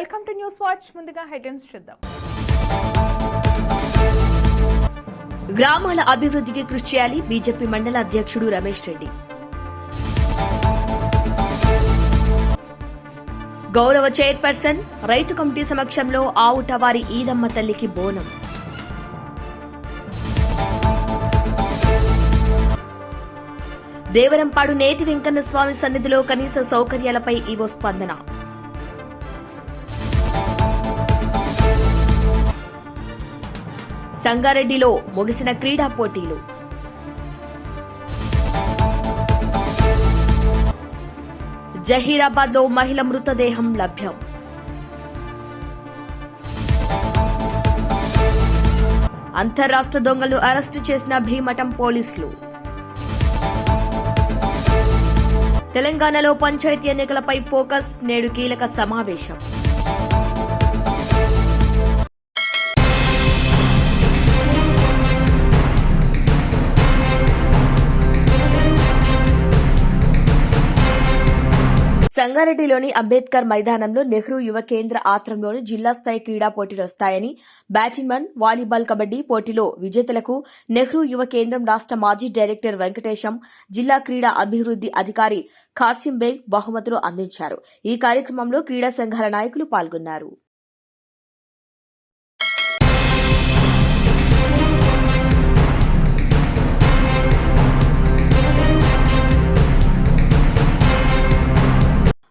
Welcome to news watch. ముందుగా headlines చూద్దాం. గ్రామాల అభివృద్ధికి కృషి చేయాలి బీజేపీ మండల అధ్యక్షుడు రమేష్ రెడ్డి. గౌరవ చైర్పర్సన్ రైతు కమిటీ సమక్షంలో ఆవుటవారి ఈదమ్మ తల్లికి బోనం. దేవరంపాడు నేతి వెంకన్న స్వామి సన్నిధిలో కనీస సౌకర్యాలపై ఈవో స్పందన. సంగారెడ్డిలో ముగిసిన క్రీడా పోటీలు. జహీరాబాద్లో మహిళ మృతదేహం లభ్యం. అంతర్రాష్ట్ర దొంగలు అరెస్టు చేసిన భీమఠం పోలీసులు. తెలంగాణలో పంచాయతీ ఎన్నికలపై ఫోకస్ నేడు కీలక సమావేశం. సంగారెడ్డిలోని అంబేద్కర్ మైదానంలో నెహ్రూ యువ కేంద్ర ఆత్రంలోని జిల్లా స్థాయి క్రీడా పోటీలు వస్తాయని బ్యాడ్మింటన్ వాలీబాల్ కబడ్డీ పోటీలో విజేతలకు నెహ్రూ యువ కేంద్రం రాష్ట్ర మాజీ డైరెక్టర్ వెంకటేశం జిల్లా క్రీడా అభివృద్ధి అధికారి ఖాసిం బేగ్ బహుమతులు అందించారు. ఈ కార్యక్రమంలో క్రీడా సంఘాల నాయకులు పాల్గొన్నారు.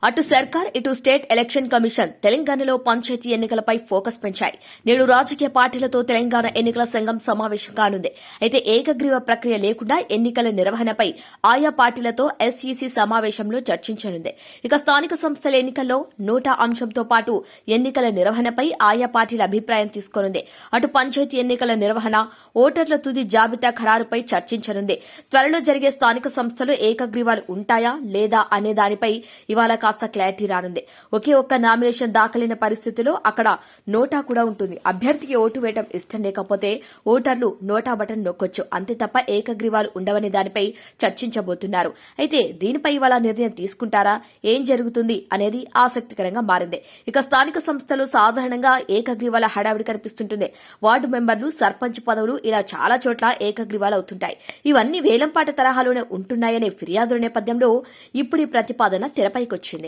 అటు సర్కార్ ఇటు స్టేట్ ఎలక్షన్ కమిషన్ తెలంగాణలో పంచాయతీ ఎన్నికలపై ఫోకస్ పెంచాయి. నేడు రాజకీయ పార్టీలతో తెలంగాణ ఎన్నికల సంఘం సమావేశం కానుంది. అయితే ఏకగ్రీవ ప్రక్రియ లేకుండా ఎన్నికల నిర్వహణపై ఆయా పార్టీలతో ఎస్ఈసీ సమావేశంలో చర్చించనుంది. ఇక స్థానిక సంస్థల ఎన్నికల్లో నోటా అంశంతో పాటు ఎన్నికల నిర్వహణపై ఆయా పార్టీల అభిప్రాయం తీసుకోనుంది. అటు పంచాయతీ ఎన్నికల నిర్వహణ ఓటర్ల తుది జాబితా ఖరారుపై చర్చించనుంది. త్వరలో జరిగే స్థానిక సంస్థలు ఏకగ్రీవాలు ఉంటాయా లేదా అనే దానిపై ఇవాళ కాస్త క్లారిటీ రానుంది. ఒకే ఒక్క నామినేషన్ దాఖలైన పరిస్థితిలో అక్కడ నోటా కూడా ఉంటుంది. అభ్యర్థికి ఓటు వేయడం ఇష్టం లేకపోతే ఓటర్లు నోటా బటన్ నొక్కొచ్చు. అంతే తప్ప ఏకగ్రీవాలు ఉండవనే దానిపై చర్చించబోతున్నారు. అయితే దీనిపై ఇవాళ నిర్ణయం తీసుకుంటారా? ఏం జరుగుతుంది అనేది ఆసక్తికరంగా మారింది. ఇక స్థానిక సంస్థలు సాధారణంగా ఏకగ్రీవాల హడావిడి కనిపిస్తుంటుంది. వార్డు మెంబర్లు సర్పంచ్ పదవులు ఇలా చాలా చోట్ల ఏకగ్రీవాలు అవుతుంటాయి. ఇవన్నీ వేలంపాట తరహాలోనే ఉంటున్నాయనే ఫిర్యాదుల నేపథ్యంలో ఇప్పుడు ఈ ప్రతిపాదన తెరపైకొచ్చింది.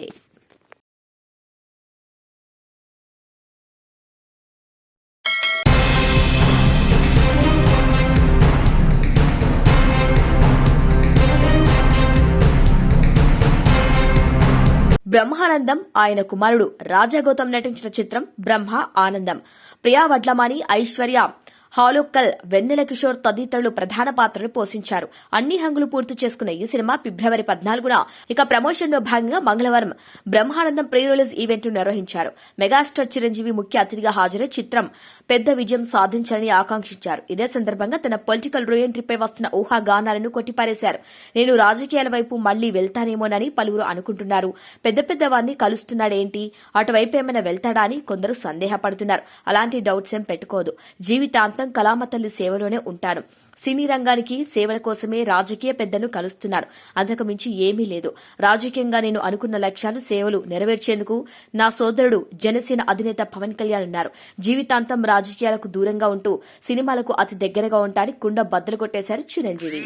బ్రహ్మానందం ఆయన కుమారుడు. రాజగౌతం నటించిన చిత్రం బ్రహ్మ ఆనందం. ప్రియా వడ్లమాని ఐశ్వర్య హాలోక్కల్ వెన్నెల కిషోర్ తదితరులు ప్రధాన పాత్రలు పోషించారు. అన్ని హంగులు పూర్తి చేసుకున్న ఈ సినిమా ఫిబ్రవరి పద్నాలుగున ఇక ప్రమోషన్లో భాగంగా మంగళవారం బ్రహ్మానందం ప్రీ రిలీజ్ ఈవెంట్ను నిర్వహించారు. మెగాస్టార్ చిరంజీవి ముఖ్య అతిథిగా హాజరై చిత్రం పెద్ద విజయం సాధించాలని ఆకాంక్షించారు. ఇదే సందర్భంగా తన పొలిటికల్ రీఎంట్రీపై వస్తున్న ఊహాగానాలను కొట్టిపారేశారు. నేను రాజకీయాల వైపు మళ్ళీ వెళ్తానేమోనని పలువురు అనుకుంటున్నారు. పెద్ద పెద్ద వారిని కలుస్తున్నాడేంటి? అటువైపు ఏమైనా వెళ్తాడా అని కొందరు సందేహపడుతున్నారు. అలాంటి డౌట్స్ ఏం పెట్టుకోదు. జీవితాంతం కళామతల్లి సేవలోనే ఉంటాను సినీ రంగానికి సేవల కోసమే రాజకీయ పెద్దలు కలుస్తున్నారు. అంతకు మించి ఏమీ లేదు. రాజకీయంగా నేను అనుకున్న లక్ష్యాలు సేవలు నెరవేర్చేందుకు నా సోదరుడు జనసేన అధినేత పవన్ కళ్యాణ్ ఉన్నారు. జీవితాంతం రాజకీయాలకు దూరంగా ఉంటూ సినిమాలకు అతి దగ్గరగా ఉంటారని కుండ బద్దలు కొట్టేశారు చిరంజీవి.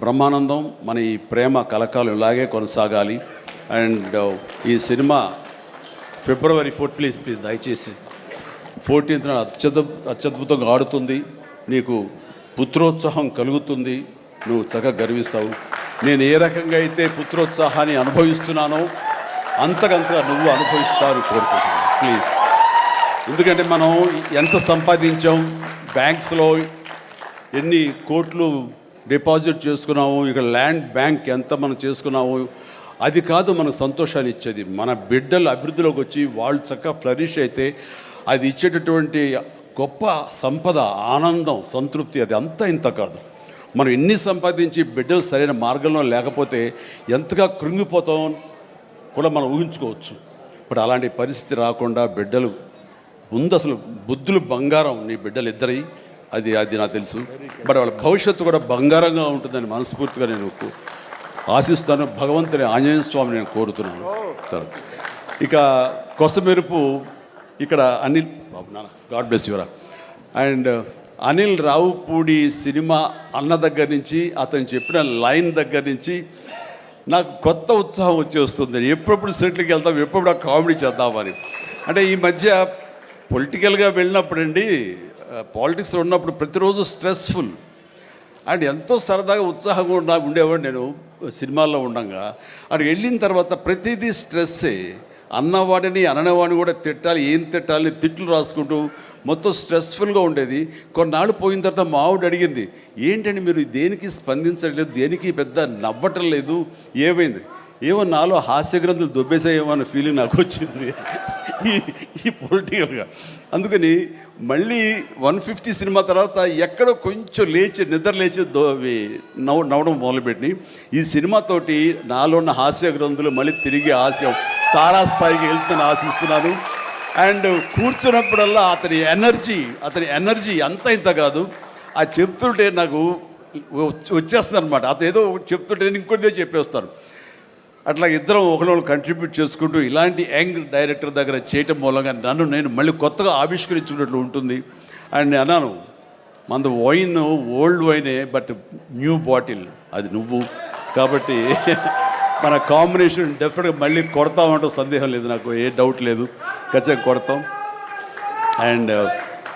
బ్రహ్మానందం మన ఈ ప్రేమ కలకాలు ఇలాగే కొనసాగాలి. అండ్ uh, ఈ cinema February fourth please please దయచేసి. ఫోర్టీన్త్ అత్యద్భు అత్యద్భుతంగా ఆడుతుంది. నీకు పుత్రోత్సాహం కలుగుతుంది నువ్వు చక్కగా గర్విస్తావు. నేను ఏ రకంగా అయితే పుత్రోత్సాహాన్ని అనుభవిస్తున్నానో అంతకంతగా నువ్వు అనుభవిస్తావు కోరుకుంటున్నాను. ప్లీజ్ ఎందుకంటే మనం ఎంత సంపాదించాం బ్యాంక్స్లో ఎన్ని కోట్లు డిపాజిట్ చేసుకున్నాము ఇక ల్యాండ్ బ్యాంక్ ఎంత మనం చేసుకున్నాము అది కాదు మనకు సంతోషాన్ని ఇచ్చేది. మన బిడ్డలు అభివృద్ధిలోకి వచ్చి వాళ్ళు చక్కగా ఫ్లరిష్ అయితే అది ఇచ్చేటటువంటి గొప్ప సంపద ఆనందం సంతృప్తి అది అంతా ఇంత కాదు. మనం ఎన్ని సంపాదించి బిడ్డలు సరైన మార్గంలో లేకపోతే ఎంతగా కృంగిపోతాం కూడా మనం ఊహించుకోవచ్చు. ఇప్పుడు అలాంటి పరిస్థితి రాకుండా బిడ్డలు ముందు అసలు బుద్ధులు బంగారం నీ బిడ్డలు ఇద్దరి అది అది నాకు తెలుసు. బట్ వాళ్ళ భవిష్యత్తు కూడా బంగారంగా ఉంటుందని మనస్ఫూర్తిగా నేను ఆశిస్తాను. భగవంతుని ఆంజనేయ స్వామి నేను కోరుతున్నాను. ఇక కొసమెరుపు ఇక్కడ అనిల్ బాబు నాన్న. గాడ్ బ్లెస్ యువరా అండ్ అనిల్ రావుపూడి సినిమా అన్న దగ్గర నుంచి అతను చెప్పిన లైన్ దగ్గర నుంచి నాకు కొత్త ఉత్సాహం వచ్చేస్తుంది ఎప్పుడప్పుడు సెటిల్కి వెళ్తాం ఎప్పుడు ఆ కామెడీ చేద్దామని అంటే ఈ మధ్య పొలిటికల్గా వెళ్ళినప్పుడండి పాలిటిక్స్లో ఉన్నప్పుడు ప్రతిరోజు స్ట్రెస్ఫుల్. అండ్ ఎంతో సరదాగా ఉత్సాహంగా ఉండా ఉండేవాడు నేను సినిమాల్లో ఉండంగా. అక్కడ వెళ్ళిన తర్వాత ప్రతిదీ స్ట్రెస్సే. అన్నవాడిని అననవాడిని కూడా తిట్టాలి ఏం తిట్టాలి తిట్లు రాసుకుంటూ మొత్తం స్ట్రెస్ఫుల్గా ఉండేది. కొన్నాళ్ళు పోయిన తర్వాత మా ఆవిడ అడిగింది ఏంటండి మీరు దేనికి స్పందించట్లేదు? దేనికి పెద్ద నవ్వటం లేదు? ఏమైంది? ఏమో నాలో హాస్య గ్రంథులు దొబ్బేసాయేమో అన్న ఫీలింగ్ నాకు వచ్చింది. ఈ పొలిటికల్గా అందుకని మళ్ళీ వన్ ఫిఫ్టీ సినిమా తర్వాత ఎక్కడో కొంచెం లేచి నిద్ర లేచి దో అవి నవ్వు నవ్వడం మొదలుపెట్టి ఈ సినిమాతోటి నాలో ఉన్న హాస్య గ్రంథులు మళ్ళీ తిరిగి హాస్యం తారాస్థాయికి వెళ్తుందని ఆశిస్తున్నాను. అండ్ కూర్చున్నప్పుడల్లా అతని ఎనర్జీ అతని ఎనర్జీ అంత ఇంత కాదు. ఆ చెప్తుంటే నాకు వచ్చేస్తుంది అనమాట అతను ఏదో చెప్తుంటే నేను ఇంకోటిదే చెప్పేస్తాను. అట్లా ఇద్దరం ఒకరినొకరు కంట్రిబ్యూట్ చేసుకుంటూ ఇలాంటి యంగ్ డైరెక్టర్ దగ్గర చేయటం మూలంగా నన్ను నేను మళ్ళీ కొత్తగా ఆవిష్కరించుకున్నట్లు ఉంటుంది. అండ్ నేను అన్నాను మన వైన్ ఓల్డ్ వైనే బట్ న్యూ బాటిల్ అది నువ్వు. కాబట్టి మన కాంబినేషన్ డెఫినెట్గా మళ్ళీ కొడతామంటే సందేహం లేదు నాకు ఏ డౌట్ లేదు. ఖచ్చితంగా కొడతాం. అండ్ uh,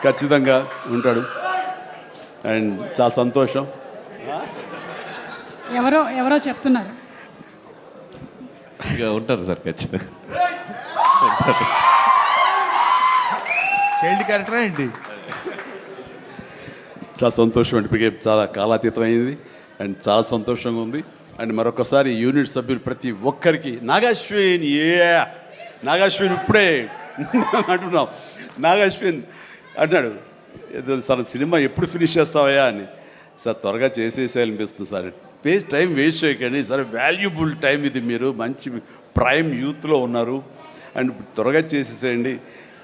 ఖచ్చితంగా ఉంటాడు. అండ్ చాలా సంతోషం. ఎవరో ఎవరో చెప్తున్నారు. ఇక ఉంటారు సార్ ఖచ్చితంగా. చైల్డ్ క్యారెక్టర్ ఏంటి? చాలా సంతోషం అంటే చాలా కాలాతీతం అయింది అండ్ చాలా సంతోషంగా ఉంది. అండ్ మరొకసారి యూనిట్ సభ్యులు ప్రతి ఒక్కరికి నాగాశ్విన్ ఏ నాగాశ్విన్ ఇప్పుడే అంటున్నాం. నాగాశ్విన్ అన్నాడు ఏదో సార్ సినిమా ఎప్పుడు ఫినిష్ చేస్తావయ్యా? అని. సార్ త్వరగా చేసేసేయాలనిపిస్తుంది సార్. వేస్ట్ టైం వేస్ట్ చేయకండి. సరే వాల్యుబుల్ టైం ఇది మీరు. మంచి ప్రైమ్ యూత్లో ఉన్నారు. అండ్ త్వరగా చేసేసేయండి.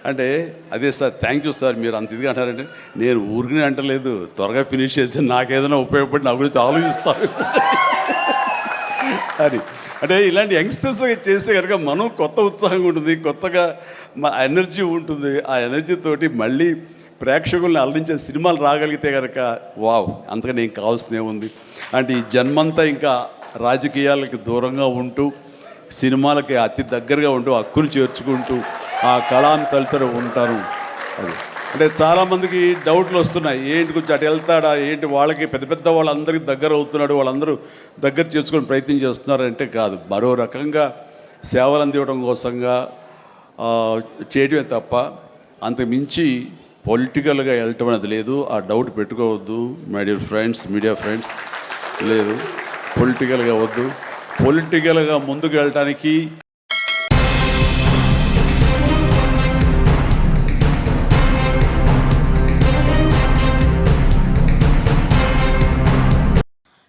అంటే అదే సార్ థ్యాంక్ యూ సార్. మీరు అంత ఇదిగా అంటారంటే నేను ఊరికనే అంటలేదు. త్వరగా ఫినిష్ చేసి నాకేదైనా ఉపయోగపడి నా గురించి ఆలోచిస్తాను. అని అంటే ఇలాంటి యంగ్స్టర్స్ చేస్తే కనుక మనం కొత్త ఉత్సాహంగా ఉంటుంది. కొత్తగా మా ఎనర్జీ ఉంటుంది. ఆ ఎనర్జీతోటి మళ్ళీ ప్రేక్షకుల్ని అలరించే సినిమాలు రాగలిగితే కనుక వావ్ అంతకని ఏం కావాల్సినే ఉంది. అంటే ఈ జన్మంతా ఇంకా రాజకీయాలకి దూరంగా ఉంటూ సినిమాలకి అతి దగ్గరగా ఉంటూ హక్కును చేర్చుకుంటూ ఆ కళాన్ని తలుతూ ఉంటారు. అది. అంటే చాలామందికి డౌట్లు వస్తున్నాయి. ఏంటి కొంచెం అటు వెళ్తాడా? ఏంటి వాళ్ళకి పెద్ద పెద్ద వాళ్ళందరికీ దగ్గర అవుతున్నాడు? వాళ్ళందరూ దగ్గర చేసుకొని ప్రయత్నం చేస్తున్నారు అంటే కాదు. మరో రకంగా సేవలు అందివ్వడం కోసంగా చేయడమే తప్ప అంతకు మించి పొలిటికల్గా వెళ్ళటం అనేది లేదు. ఆ డౌట్ పెట్టుకోవద్దు. My dear friends media friends లేదు. పొలిటికల్గా వద్దు. పొలిటికల్గా ముందుకు వెళ్ళటానికి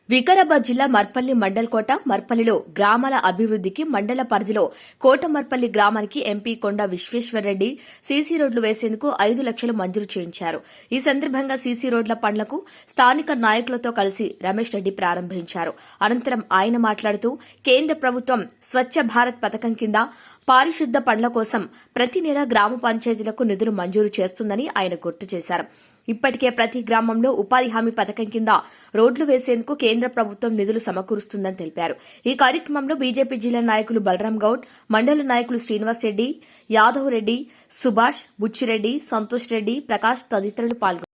వికారాబాద్ జిల్లా మర్పల్లి మండల్ కోట మర్పల్లిలో గ్రామాల అభివృద్ధికి మండల పరిధిలో కోటమర్పల్లి గ్రామానికి ఎంపీ కొండ విశ్వేశ్వరరెడ్డి సీసీ రోడ్లు వేసేందుకు ఐదు లక్షలు మంజూరు చేయించారు. ఈ సందర్భంగా సీసీ రోడ్ల పనులకు స్థానిక నాయకులతో కలిసి రమేష్ రెడ్డి ప్రారంభించారు. అనంతరం ఆయన మాట్లాడుతూ కేంద్ర ప్రభుత్వం స్వచ్ఛ భారత్ పథకం కింద పారిశుద్ద పనుల కోసం ప్రతి నెల గ్రామ పంచాయతీలకు నిధులు మంజూరు చేస్తుందని ఆయన గుర్తు చేశారు. ఇప్పటికే ప్రతి గ్రామంలో ఉపాధి హామీ పథకం కింద రోడ్లు వేసేందుకు కేంద్ర ప్రభుత్వం నిధులు సమకూరుస్తుందని తెలిపారు. ఈ కార్యక్రమంలో బీజేపీ జిల్లా నాయకులు బలరాం గౌడ్ మండల నాయకులు శ్రీనివాస్ రెడ్డి యాదవ్ రెడ్డి సుభాష్ బుచ్చిరెడ్డి సంతోష్ రెడ్డి ప్రకాష్ తదితరులు పాల్గొన్నారు.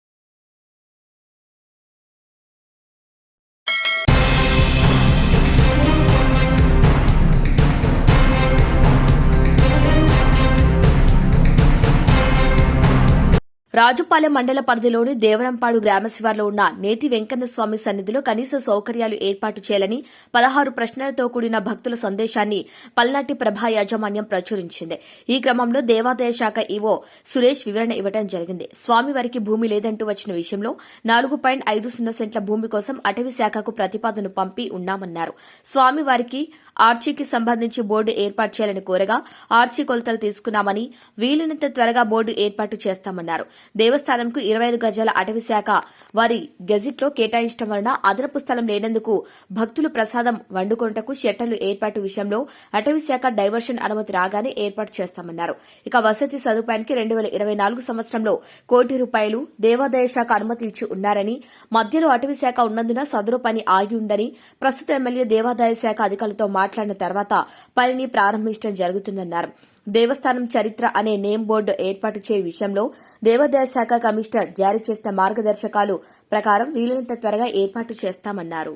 రాజుపాలెం మండల పరిధిలోని దేవరంపాడు గ్రామ శివార్లో ఉన్న నేతి వెంకన్న స్వామి సన్నిధిలో కనీస సౌకర్యాలు ఏర్పాటు చేయాలని పదహారు ప్రశ్నలతో కూడిన భక్తుల సందేశాన్ని పల్నాటి ప్రభా యాజమాన్యం ప్రచురించింది. ఈ క్రమంలో దేవాదాయ శాఖ ఈవో సురేష్ వివరణ ఇవ్వడం జరిగింది. స్వామివారికి భూమి లేదంటూ వచ్చిన విషయంలో నాలుగు పాయింట్ ఐదు సున్నా సెంట్ల భూమి కోసం అటవీ శాఖకు ప్రతిపాదన పంపి ఉన్నామన్నారు. స్వామివారికి ఆర్చీకి సంబంధించి బోర్డు ఏర్పాటు చేయాలని కోరగా ఆర్చీ కొలతలు తీసుకున్నామని వీలైనంత త్వరగా బోర్డు ఏర్పాటు చేస్తామన్నారు. దేవస్థానంకు ఇరవై ఐదు గజాల అటవీ శాఖ వారి గెజిట్లో కేటాయించడం వలన అదనపు స్థలం లేనందుకు భక్తులు ప్రసాదం వండుకొనుటకు షెట్టర్లు ఏర్పాటు విషయంలో అటవీ శాఖ డైవర్షన్ అనుమతి రాగానే ఏర్పాటు చేస్తామన్నారు. ఇక వసతి సదుపాయానికి రెండు వేల ఇరవై నాలుగు సంవత్సరంలో కోటి రూపాయలు దేవాదాయ శాఖ అనుమతి ఇచ్చి ఉన్నారని మధ్యలో అటవీ శాఖ ఉన్నందున సదరు పని ఆగి ఉందని ప్రస్తుత ఎమ్మెల్యే దేవాదాయ శాఖ అధికారులతో మాట్లాడిన తర్వాత పనిని ప్రారంభించడం జరుగుతుందన్నారు. దేవస్థానం చరిత్ర అనే నేమ్ బోర్డు ఏర్పాటు చేయే విషయంలో దేవాదాయ శాఖ కమిషనర్ జారీ చేసిన మార్గదర్శకాలు ప్రకారం వీలైనంత త్వరగా ఏర్పాటు చేస్తామన్నారు.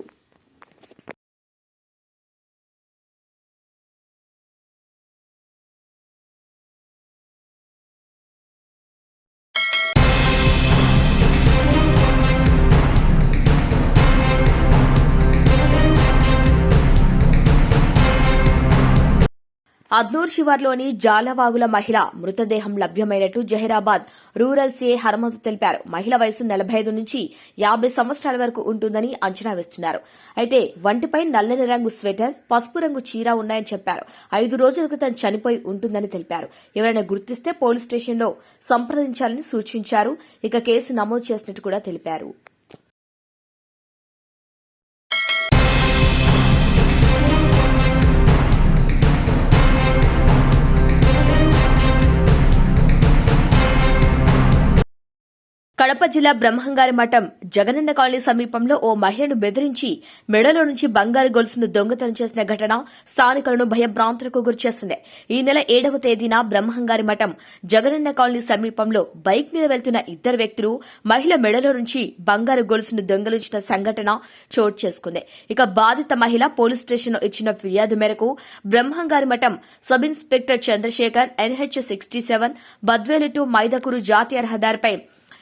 అద్నూర్ శివార్లోని జాలవాగుల మహిళ మృతదేహం లభ్యమైనట్టు జహీరాబాద్ రూరల్ సీఏ హనుమంతు తెలిపారు. మహిళ వయసు నలభై ఐదు నుంచి యాభై సంవత్సరాల వరకు ఉంటుందని అంచనా వేస్తున్నారు. అయితే వంటిపై నల్లని రంగు స్వెటర్ పసుపు రంగు చీర ఉన్నాయని చెప్పారు. ఐదు రోజుల క్రితం చనిపోయి ఉంటుందని తెలిపారు. ఎవరైనా గుర్తిస్తే పోలీస్ స్టేషన్లో సంప్రదించాలని సూచించారు. ఇక కేసు నమోదు చేసినట్టు కూడా తెలిపారు. కడప జిల్లా బ్రహ్మంగారి మఠం జగనన్న కాలనీ సమీపంలో ఓ మహిళను బెదిరించి మెడలో నుంచి బంగారు గొలుసును దొంగతనం చేసిన ఘటన స్థానికులను భయభ్రాంతులకు గురిచేసింది ఈ నెల ఏడవ తేదీన బ్రహ్మంగారి మఠం జగనన్న కాలనీ సమీపంలో బైక్ మీద వెళ్తున్న ఇద్దరు వ్యక్తులు మహిళ మెడలో నుంచి బంగారు గొలుసును దొంగలించిన సంఘటన చోటు చేసుకుంది. ఇక బాధిత మహిళ పోలీస్ స్టేషన్లో ఇచ్చిన ఫిర్యాదు మేరకు బ్రహ్మంగారి మఠం sub inspector Chandrasekhar NH sixty seven Badvel to Mydukur జాతీయ రహదారిపై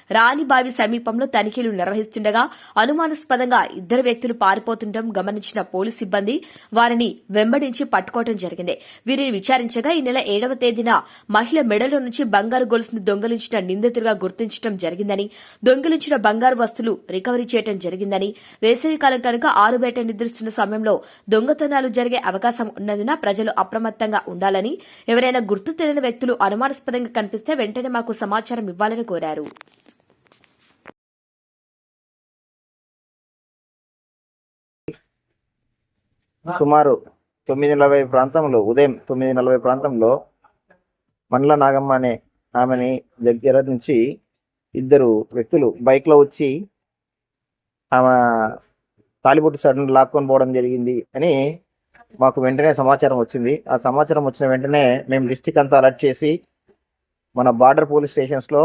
రాణిబావి సమీపంలో తనిఖీలు నిర్వహిస్తుండగా అనుమానాస్పదంగా ఇద్దరు వ్యక్తులు పారిపోతుండటం గమనించిన పోలీస్ సిబ్బంది వారిని వెంబడించి పట్టుకోవడం జరిగింది. వీరిని విచారించగా ఈ నెల ఏడవ తేదీన మహిళ మెడలో నుంచి బంగారు గొలుసును దొంగలించిన నిందితులుగా గుర్తించడం జరిగిందని దొంగిలించిన బంగారు వస్తువులు రికవరీ చేయడం జరిగిందని వేసవికాలం కనుక ఆరుబయట నిద్రిస్తున్న సమయంలో దొంగతనాలు జరిగే అవకాశం ఉన్నందున ప్రజలు అప్రమత్తంగా ఉండాలని ఎవరైనా గుర్తు తెలియని వ్యక్తులు అనుమానాస్పదంగా కనిపిస్తే వెంటనే మాకు సమాచారం ఇవ్వాలని కోరారు. సుమారు తొమ్మిది నలభై ప్రాంతంలో ఉదయం తొమ్మిది నలభై ప్రాంతంలో మండల నాగమ్మ అనే ఆమెని దగ్గర నుంచి ఇద్దరు వ్యక్తులు బైక్లో వచ్చి ఆమె తాలిబొట్టు సడన్ లాక్కొని పోవడం జరిగింది అని మాకు వెంటనే సమాచారం వచ్చింది. ఆ సమాచారం వచ్చిన వెంటనే మేము డిస్టిక్ అంతా అలర్ట్ చేసి మన బార్డర్ పోలీస్ స్టేషన్స్లో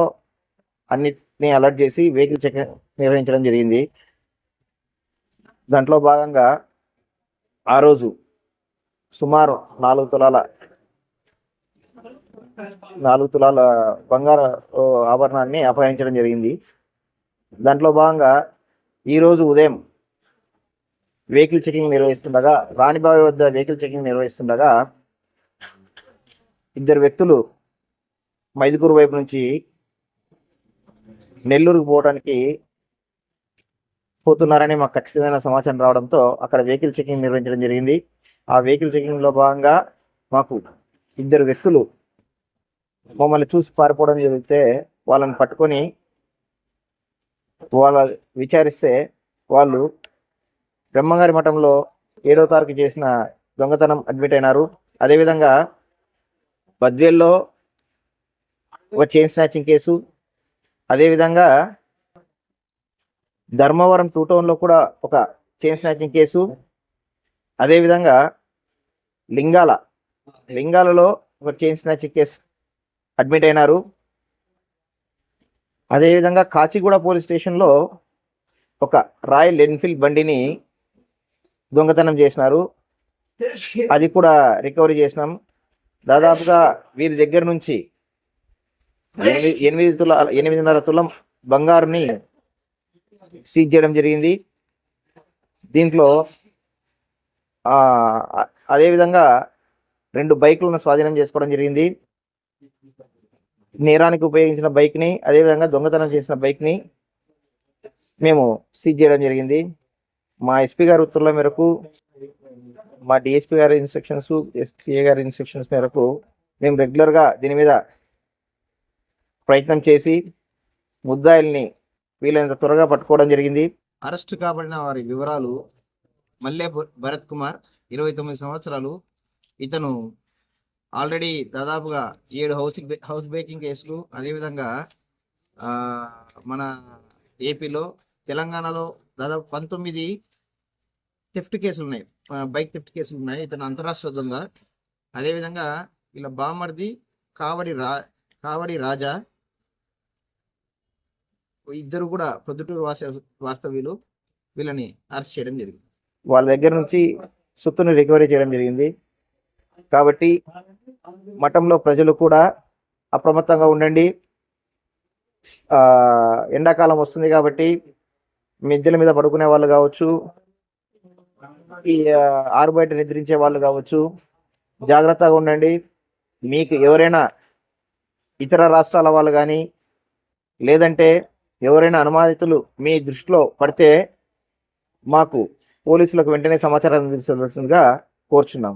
అన్నిటిని అలర్ట్ చేసి వెహికల్ చెక్ నిర్వహించడం జరిగింది. దాంట్లో భాగంగా ఆ రోజు సుమారు నాలుగు తులాల నాలుగు తులాల బంగారు ఆభరణాన్ని అపహరించడం జరిగింది. దాంట్లో భాగంగా ఈరోజు ఉదయం వెహికల్ చెకింగ్ నిర్వహిస్తుండగా రాణిబావి వద్ద వెహికల్ చెకింగ్ నిర్వహిస్తుండగా ఇద్దరు వ్యక్తులు మైదుకూరు వైపు నుంచి నెల్లూరుకు పోవడానికి పోతున్నారని మాకు ఖచ్చితమైన సమాచారం రావడంతో అక్కడ వెహికల్ చెకింగ్ నిర్వహించడం జరిగింది. ఆ వెహికల్ చెకింగ్లో భాగంగా మాకు ఇద్దరు వ్యక్తులు మమ్మల్ని చూసి పారిపోవడం జరిగితే వాళ్ళని పట్టుకొని వాళ్ళ విచారిస్తే వాళ్ళు బ్రహ్మంగారి మఠంలో ఏడవ తారీఖు చేసిన దొంగతనం అడ్మిట్ అయినారు. అదేవిధంగా బద్వేల్లో ఒక చైన్ స్నాచింగ్ కేసు. అదేవిధంగా ధర్మవరం టూ టౌన్లో కూడా ఒక చైన్ స్నాచింగ్ కేసు. అదేవిధంగా లింగాల లింగాలలో ఒక చైన్ స్నాచింగ్ కేసు అడ్మిట్ అయినారు. అదేవిధంగా కాచిగూడ పోలీస్ స్టేషన్లో ఒక రాయల్ ఎన్ఫీల్డ్ బండిని దొంగతనం చేసినారు. అది కూడా రికవరీ చేసినాం. దాదాపుగా వీరి దగ్గర నుంచి ఎనిమిది ఎనిమిది తుల ఎనిమిదిన్నర తులం బంగారుని సీజ్ చేయడం జరిగింది. దీంట్లో అదేవిధంగా రెండు బైకులను స్వాధీనం చేసుకోవడం జరిగింది. నేరానికి ఉపయోగించిన బైక్ని అదేవిధంగా దొంగతనం చేసిన బైక్ని మేము సీజ్ చేయడం జరిగింది. మా ఎస్పీ గారి ఉత్తర్వుల మేరకు మా డిఎస్పీ గారి ఇన్స్ట్రక్షన్స్ సిఏ గారి ఇన్స్ట్రక్షన్స్ మేరకు మేము రెగ్యులర్గా దీని మీద ప్రయత్నం చేసి ముద్దాయిల్ని వీలైనంత త్వరగా పట్టుకోవడం జరిగింది. అరెస్ట్ కాబడిన వారి వివరాలు మల్లె భరత్ కుమార్ ఇరవై తొమ్మిది సంవత్సరాలు. ఇతను ఆల్రెడీ దాదాపుగా ఏడు హౌసింగ్ హౌస్ బేకింగ్ కేసులు. అదేవిధంగా మన ఏపీలో తెలంగాణలో దాదాపు పంతొమ్మిది థెఫ్ట్ కేసులు ఉన్నాయి. బైక్ థెఫ్ట్ కేసులు ఉన్నాయి. ఇతను అంతరాష్ట్ర దొంగ. అదేవిధంగా ఇలా బామర్ది కావడి రా కావడి రాజా ఇద్దరు కూడా ప్రొద్దుటూరు వాస వాస్తవ్యులు వీళ్ళని అరెస్ట్ చేయడం జరిగింది. వాళ్ళ దగ్గర నుంచి సొత్తును రికవరీ చేయడం జరిగింది. కాబట్టి మఠంలో ప్రజలు కూడా అప్రమత్తంగా ఉండండి. ఎండాకాలం వస్తుంది కాబట్టి మిద్దెల మీద పడుకునే వాళ్ళు కావచ్చు ఈ ఆరు బయట నిద్రించే వాళ్ళు కావచ్చు జాగ్రత్తగా ఉండండి. మీకు ఎవరైనా ఇతర రాష్ట్రాల వాళ్ళు కానీ లేదంటే ఎవరైనా అనుమానితులు మీ దృష్టిలో పడితే మాకు పోలీసులకు వెంటనే సమాచారం అందించవలసిందిగా కోరుచున్నాం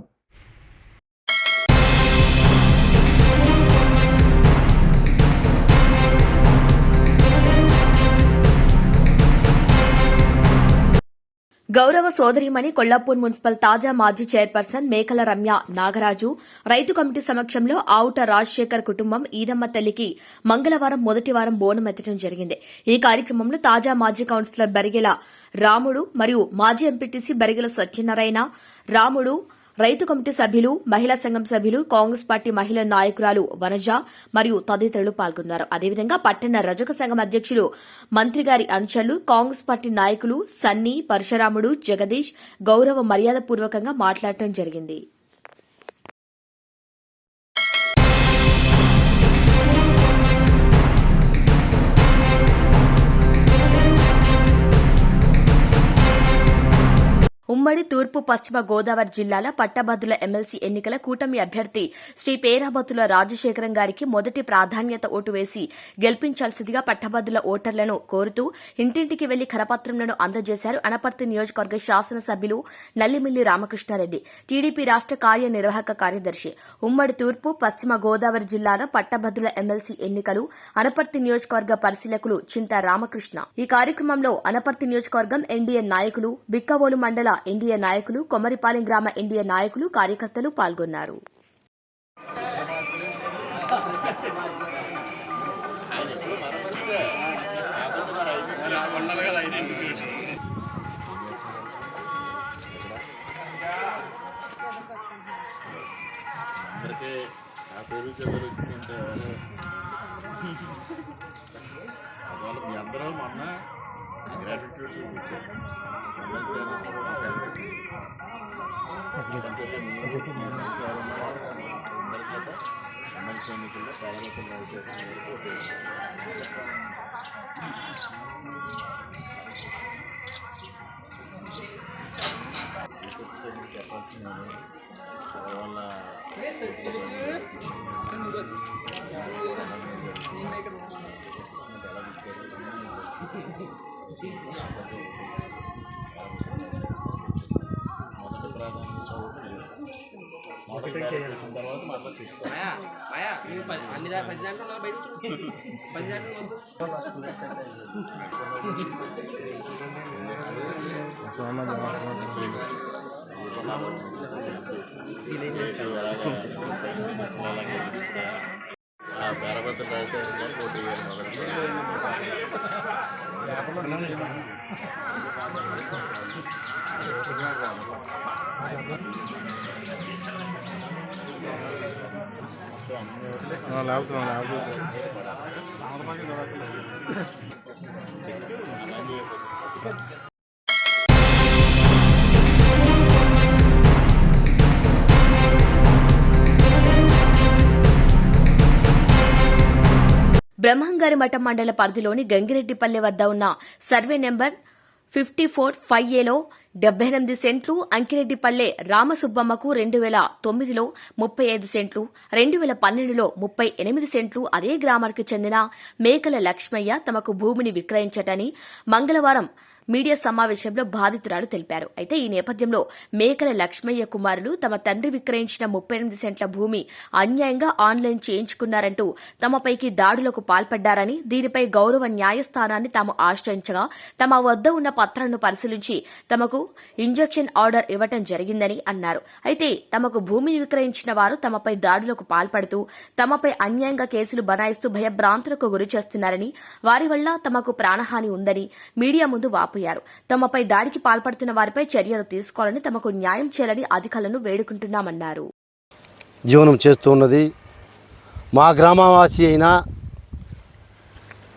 గౌరవ సోదరిమణి కొల్లాపూర్ మున్సిపల్ తాజా మాజీ చైర్పర్సన్ మేకల రమ్య నాగరాజు రైతు కమిటీ సమక్షంలో ఆవుట రాజశేఖర్ కుటుంబం ఈదమ్మ తల్లికి మంగళవారం మొదటి వారం బోనం ఎత్తడం జరిగింది. ఈ కార్యక్రమంలో తాజా మాజీ కౌన్సిలర్ బరిగెల రాముడు మరియు మాజీ ఎంపీటీసీ బరిగెల సత్యనారాయణ రాముడు రైతు కమిటీ సభ్యులు మహిళా సంఘం సభ్యులు కాంగ్రెస్ పార్టీ మహిళా నాయకురాలు వనజ మరియు తదితరులు పాల్గొన్నారు. అదేవిధంగా పట్టణ రజక సంఘం అధ్యక్షులు మంత్రి గారి అనుచరులు కాంగ్రెస్ పార్టీ నాయకులు సన్నీ పరశురాముడు జగదీష్ గౌరవ మర్యాదపూర్వకంగా మాట్లాడటం జరిగింది. ఉమ్మడి తూర్పు పశ్చిమ గోదావరి జిల్లాల పట్టభద్రుల ఎమ్మెల్సీ ఎన్నికల కూటమి అభ్యర్థి శ్రీ పేరాబతుల రాజశేఖరం గారికి మొదటి ప్రాధాన్యత ఓటు వేసి గెలిపించాల్సిందిగా పట్టభద్రుల ఓటర్లను కోరుతూ ఇంటింటికి వెళ్ళి కరపత్రంలను అందజేశారు అనపర్తి నియోజకవర్గ శాసనసభ్యులు నల్లిమిల్లి రామకృష్ణారెడ్డి టీడీపీ రాష్ట్ర కార్యనిర్వాహక కార్యదర్శి ఉమ్మడి తూర్పు పశ్చిమ గోదావరి జిల్లాల పట్టభద్రుల ఎమ్మెల్సీ ఎన్నికలు అనపర్తి నియోజకవర్గ పరిశీలకులు చింత రామకృష్ణ. ఈ కార్యక్రమంలో అనపర్తి నియోజకవర్గం ఎన్డీఏ నాయకులు బిక్కవోలు మండల ఎన్డీఏ నాయకులు కొమరిపాలెం గ్రామ ఎన్డీఏ నాయకులు కార్యకర్తలు పాల్గొన్నారు. మీ అందరూ మొన్న గ్రాటిట్యూడ్ చూపించారు ఎమ్మెల్సీ అన్నా కూడా కంపల్సరీగా మీరు నేను చేయాలన్న వాళ్ళు అందరి చేత ఎమ్మెల్సీ మొదటి ప్రాధాన్యత మొదటి ప్రాధాన్యత తర్వాత మళ్ళీ చెప్తాను పేరభద్ర రాజశేఖర్ గారు పోటీ చేయాలి మొదటి. అలాగే బ్రహ్మంగారి మఠం మండల పరిధిలోని గంగిరెడ్డిపల్లె వద్ద ఉన్న survey number fifty four five ఏలో డెబ్బై ఎనిమిది సెంట్లు అంకిరెడ్డిపల్లె రామసుబ్బమ్మకు రెండు వేల తొమ్మిదిలో ముప్పై ఐదు సెంట్లు రెండు వేల పన్నెండులో ముప్పై ఎనిమిది సెంట్లు అదే గ్రామానికి చెందిన మేకల లక్ష్మయ్య తమకు భూమిని విక్రయించటని మంగళవారం మీడియా సమావేశంలో బాధితురాలు తెలిపారు. అయితే ఈ నేపథ్యంలో మేకల లక్ష్మయ్య కుమారులు తమ తండ్రి విక్రయించిన ముప్పై ఎనిమిది సెంట్ల భూమి అన్యాయంగా ఆన్లైన్ చేయించుకున్నారంటూ తమపైకి దాడులకు పాల్పడ్డారని దీనిపై గౌరవ న్యాయస్థానాన్ని తాము ఆశ్రయించగా తమ వద్ద ఉన్న పత్రాలను పరిశీలించి తమకు ఇంజెక్షన్ ఆర్డర్ ఇవ్వటం జరిగిందని అన్నారు. అయితే తమకు భూమిని విక్రయించిన వారు తమపై దాడులకు పాల్పడుతూ తమపై అన్యాయంగా కేసులు బనాయిస్తూ భయభ్రాంతులకు గురి చేస్తున్నారని వారి వల్ల తమకు ప్రాణహాని ఉందని మీడియా ముందు వాపోయారు తమపై దాడికి పాల్పడుతున్న వారిపై చర్యలు తీసుకోవాలని తమకు న్యాయం చేయాలని అధికారులను వేడుకుంటున్నామన్నారు. జీవనం చేస్తూ ఉన్నది మా గ్రామవాసి అయిన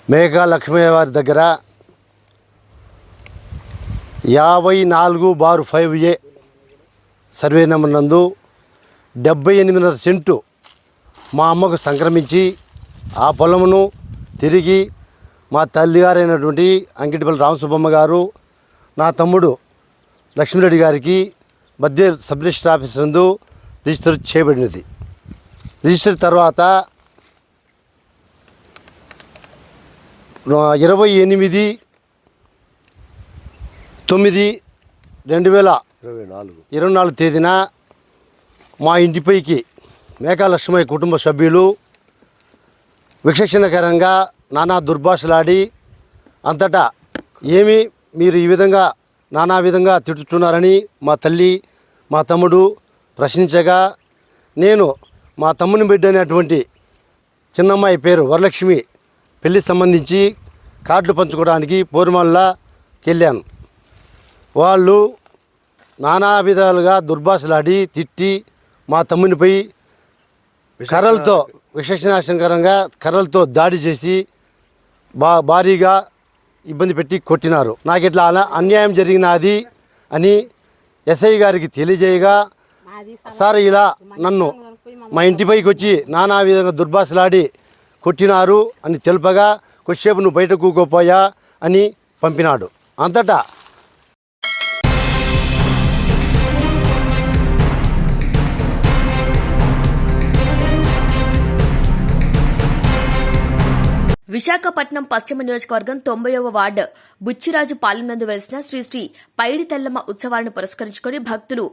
మేఘా లక్ష్మయ్య వారి దగ్గర యాభై నాలుగు బారు ఫైవ్ ఏ సర్వే నెంబర్ నందు డెబ్బై ఎనిమిదిన్నర సెంటు మా అమ్మకు సంక్రమించి ఆ పొలమును తిరిగి మా తల్లిగారైనటువంటి అంకిటిపల్లి రామసుబ్బమ్మ గారు నా తమ్ముడు లక్ష్మీరెడ్డి గారికి మధ్య సబ్ రిజిస్టర్ ఆఫీస్ నందు రిజిస్టర్ చేయబడినది. రిజిస్టర్ తర్వాత ఇరవై ఎనిమిది తొమ్మిది రెండు వేల ఇరవై నాలుగు. ఇరవై నాలుగు తేదీన మా ఇంటిపైకి మేకా లక్ష్మయ్య కుటుంబ సభ్యులు విచక్షణకరంగా నానా దుర్భాషలాడి అంతటా ఏమి మీరు ఈ విధంగా నానా విధంగా తిట్టుతున్నారని మా తల్లి మా తమ్ముడు ప్రశ్నించగా నేను మా తమ్ముని బిడ్డ అనేటువంటి చిన్నమ్మాయి పేరు వరలక్ష్మి పెళ్ళి సంబంధించి కార్డులు పంచుకోవడానికి పోరుమల్లాకి వెళ్ళాను వాళ్ళు నానా విధాలుగా దుర్భాషలాడి తిట్టి మా తమ్మునిపై కర్రలతో విశేషనాశనకరంగా కర్రలతో దాడి చేసి బా భారీగా ఇబ్బంది పెట్టి కొట్టినారు. నాకు ఇట్లా అలా అన్యాయం జరిగినది అని ఎస్ఐ గారికి తెలియజేయగా సార్ ఇలా నన్ను మా ఇంటిపైకి వచ్చి నానా విధంగా దుర్భాషలాడి కొట్టినారు అని తెలుపగా కొద్దిసేపు నువ్వు బయట కూకోపోయా అని పంపినాడు. అంతటా విశాఖపట్నం పశ్చిమ నియోజకవర్గం తొంభైవ వార్డు బుచ్చిరాజు పాలెం నందు వెలిసిన శ్రీ శ్రీ పైడి తెల్లమ్మ ఉత్సవాలను పురస్కరించుకుని భక్తులు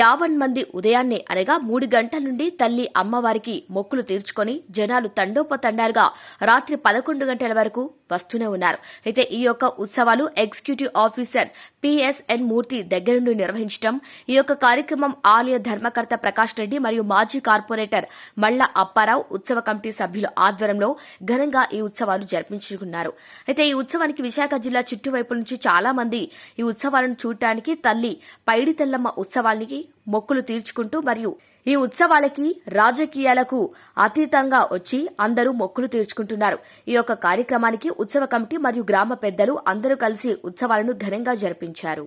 యావన్ మంది ఉదయాన్నే అనగా మూడు గంటల నుండి తల్లి అమ్మవారికి మొక్కులు తీర్చుకొని జనాలు తండోపతండాలుగా రాత్రి పదకొండు గంటల వరకు వస్తూనే ఉన్నారు. అయితే ఈ యొక్క ఉత్సవాలు ఎగ్జిక్యూటివ్ ఆఫీసర్ పిఎస్ఎన్ మూర్తి దగ్గర నుండి నిర్వహించడం ఈ యొక్క కార్యక్రమం ఆలయ ధర్మకర్త ప్రకాష్ రెడ్డి మరియు మాజీ కార్పొరేటర్ మల్ల అప్పారావు ఉత్సవ కమిటీ సభ్యుల ఆధ్వర్యంలో ఘనంగా ఈ ఉత్సవాలు జరిపించుకున్నారు. అయితే ఈ ఉత్సవానికి విశాఖ జిల్లా చుట్టువైపు నుంచి చాలా మంది ఈ ఉత్సవాలను చూడటానికి తల్లి పైడితల్లమ్మ ఉత్సవానికి మొక్కులు తీర్చుకుంటూ మరియు ఈ ఉత్సవాలకి రాజకీయాలకు అతీతంగా వచ్చి అందరూ మొక్కులు తీర్చుకుంటున్నారు. ఈ యొక్క కార్యక్రమానికి ఉత్సవ కమిటీ మరియు గ్రామ పెద్దలు అందరూ కలిసి ఉత్సవాలను ఘనంగా జరిపించారు.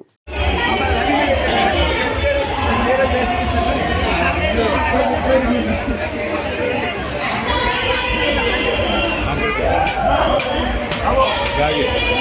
బులెటిన్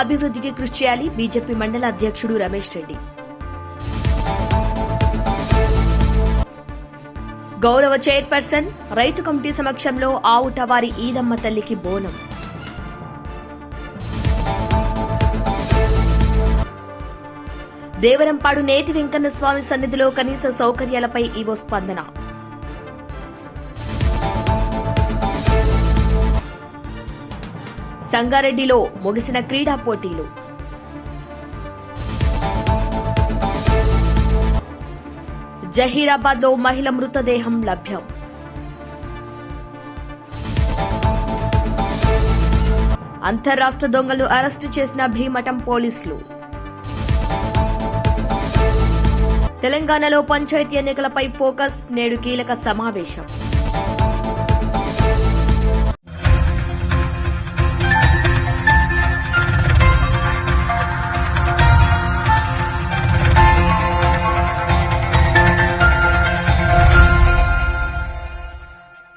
అభివృద్ధికి కృషి చేయాలి. బీజేపీ మండల అధ్యక్షుడు రమేష్ రెడ్డి. గౌరవ చైర్పర్సన్ రైతు కమిటీ సమక్షంలో ఆవుటవారి ఈదమ్మ తల్లికి బోనం. దేవరంపాడు నేతి వెంకన్న స్వామి సన్నిధిలో కనీస సౌకర్యాలపై ఈవో స్పందన. సంగారెడ్డిలో ముగిసిన క్రీడా పోటీలు. జహీరాబాద్లో మహిళ మృతదేహం లభ్యం. అంతర్రాష్ట్ర దొంగలు అరెస్టు చేసిన భీమఠం పోలీసులు. తెలంగాణలో పంచాయతీ ఎన్నికలపై ఫోకస్ నేడు కీలక సమావేశం.